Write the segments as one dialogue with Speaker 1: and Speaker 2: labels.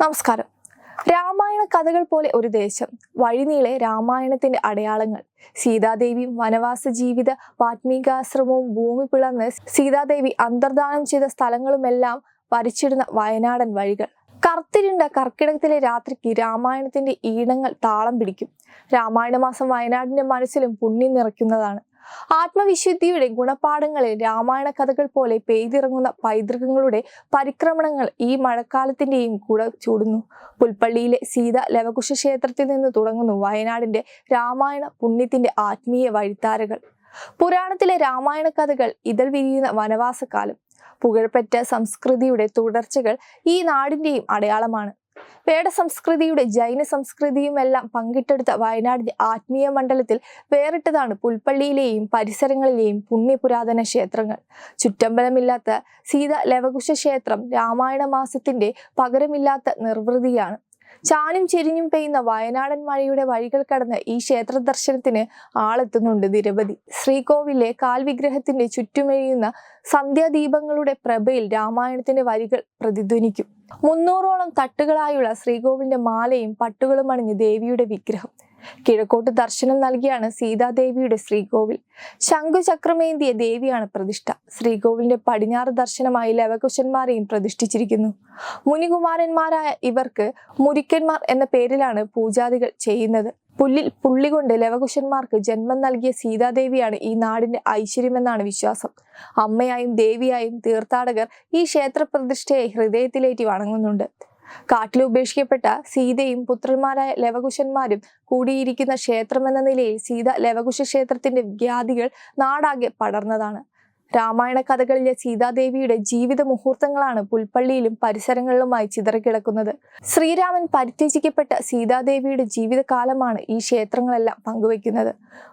Speaker 1: നമസ്കാരം. രാമായണ കഥകൾ പോലെ ഒരു ദേശം. വഴിനീളെ രാമായണത്തിന്റെ അടയാളങ്ങൾ. സീതാദേവിയും വനവാസ ജീവിത വാത്മീകാശ്രമവും ഭൂമി പിളർന്ന് സീതാദേവി അന്തർദാനം ചെയ്ത സ്ഥലങ്ങളുമെല്ലാം വരച്ചിടുന്ന വയനാടൻ വഴികൾ. കറുത്തിരുണ്ട കർക്കിടകത്തിലെ രാത്രിക്ക് രാമായണത്തിന്റെ ഈണങ്ങൾ താളം പിടിക്കും. രാമായണ മാസം വയനാടിന്റെ മനസ്സിലും പുണ്യം നിറയ്ക്കുന്നതാണ്. ആത്മവിശുദ്ധിയുടെ ഗുണപാഠങ്ങളിൽ രാമായണ കഥകൾ പോലെ പെയ്തിറങ്ങുന്ന പൈതൃകങ്ങളുടെ പരിക്രമണങ്ങൾ ഈ മഴക്കാലത്തിന്റെയും കൂടെ ചൂടുന്നു. പുൽപ്പള്ളിയിലെ സീത ലവകുശ ക്ഷേത്രത്തിൽ നിന്ന് തുടങ്ങുന്നു വയനാടിന്റെ രാമായണ പുണ്യത്തിന്റെ ആത്മീയ വഴിത്താരകൾ. പുരാണത്തിലെ രാമായണ കഥകൾ ഇതൾ വിരിയുന്ന വനവാസകാലം. പുകഴ്പെറ്റ സംസ്കൃതിയുടെ തുടർച്ചകൾ ഈ നാടിന്റെയും അടയാളമാണ്. വേട സംസ്കൃതിയുടെ ജൈന സംസ്കൃതിയും എല്ലാം പങ്കിട്ടെടുത്ത വയനാടിന്റെ ആത്മീയ മണ്ഡലത്തിൽ വേറിട്ടതാണ് പുൽപ്പള്ളിയിലെയും പരിസരങ്ങളിലെയും പുണ്യപുരാതന ക്ഷേത്രങ്ങൾ. ചുറ്റമ്പലമില്ലാത്ത സീത ലവകുശ ക്ഷേത്രം രാമായണ മാസത്തിന്റെ പകരമില്ലാത്ത നിർവൃതിയാണ്. ചാനും ചെരിഞ്ഞും പെയ്യുന്ന വയനാടൻ മഴയുടെ വഴികൾ കടന്ന് ഈ ക്ഷേത്ര ദർശനത്തിന് ആളെത്തുന്നുണ്ട് നിരവധി. ശ്രീകോവിലെ കാൽവിഗ്രഹത്തിന്റെ ചുറ്റുമെഴിയുന്ന സന്ധ്യാദീപങ്ങളുടെ പ്രഭയിൽ രാമായണത്തിന്റെ വരികൾ പ്രതിധ്വനിക്കും. മുന്നൂറോളം തട്ടുകളായുള്ള ശ്രീകോവിലിന്റെ മാലയും പട്ടുകളും അണിഞ്ഞ് ദേവിയുടെ വിഗ്രഹം. കിഴക്കോട്ട് ദർശനം നൽകിയാണ് സീതാദേവിയുടെ ശ്രീകോവിൽ. ശംഖുചക്രമേന്തിയ ദേവിയാണ് പ്രതിഷ്ഠ. ശ്രീകോവിലിന്റെ പടിഞ്ഞാറ് ദർശനമായി ലവകുശന്മാരെയും പ്രതിഷ്ഠിച്ചിരിക്കുന്നു. മുനികുമാരന്മാരായ ഇവർക്ക് മുരിക്കന്മാർ എന്ന പേരിലാണ് പൂജാദികൾ ചെയ്യുന്നത്. പുല്ലിൽ പുള്ളി കൊണ്ട് ലവകുശന്മാർക്ക് ജന്മം നൽകിയ സീതാദേവിയാണ് ഈ നാടിന്റെ ഐശ്വര്യമെന്നാണ് വിശ്വാസം. അമ്മയായും ദേവിയായും തീർത്ഥാടകർ ഈ ക്ഷേത്രപ്രതിഷ്ഠയെ ഹൃദയത്തിലേറ്റി വണങ്ങുന്നുണ്ട്. കാട്ടിൽ ഉപേക്ഷിക്കപ്പെട്ട സീതയും പുത്രന്മാരായ ലവകുശന്മാരും കൂടിയിരിക്കുന്ന ക്ഷേത്രമെന്ന നിലയിൽ സീത ലവകുശ ക്ഷേത്രത്തിന്റെ ഖ്യാതികൾ നാടാകെ പടർന്നതാണ്. രാമായണ കഥകളിലെ സീതാദേവിയുടെ ജീവിത മുഹൂർത്തങ്ങളാണ് പുൽപ്പള്ളിയിലും പരിസരങ്ങളിലുമായി ചിതറിക്കിടക്കുന്നത്. ശ്രീരാമൻ പരിത്യജിക്കപ്പെട്ട സീതാദേവിയുടെ ജീവിതകാലമാണ് ഈ ക്ഷേത്രങ്ങളെല്ലാം പങ്കുവയ്ക്കുന്നത്.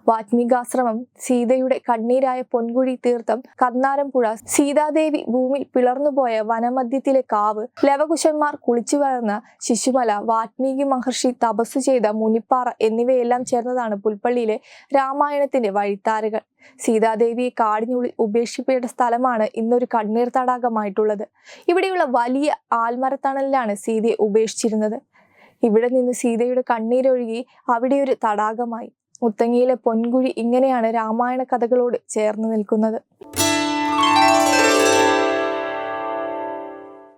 Speaker 1: വാത്മീകാശ്രമം സീതയുടെ കണ്ണീരായ പൊൻകുഴി തീർത്ഥം കർണാരംപുഴ സീതാദേവി ഭൂമിയിൽ പിളർന്നുപോയ വനമധ്യത്തിലെ കാവ് ലവകുശന്മാർ കുളിച്ചു വളർന്ന ശിശുമല വാത്മീകി മഹർഷി തപസ്സു ചെയ്ത മുനിപ്പാറ എന്നിവയെല്ലാം ചേർന്നതാണ് പുൽപ്പള്ളിയിലെ രാമായണത്തിന്റെ വഴിത്താരകൾ. സീതാദേവിയെ കാടിനുള്ളിൽ ഉപേക്ഷിക്കപ്പെട്ട സ്ഥലമാണ് ഇന്നൊരു കണ്ണീർ തടാകമായിട്ടുള്ളത്. ഇവിടെയുള്ള വലിയ ആൽമരത്തണലിലാണ് സീതയെ ഉപേക്ഷിച്ചിരുന്നത്. ഇവിടെ നിന്ന് സീതയുടെ കണ്ണീരൊഴുകി അവിടെ ഒരു തടാകമായി. മുത്തങ്ങയിലെ പൊൻകുഴി ഇങ്ങനെയാണ് രാമായണ കഥകളോട് ചേർന്ന് നിൽക്കുന്നത്.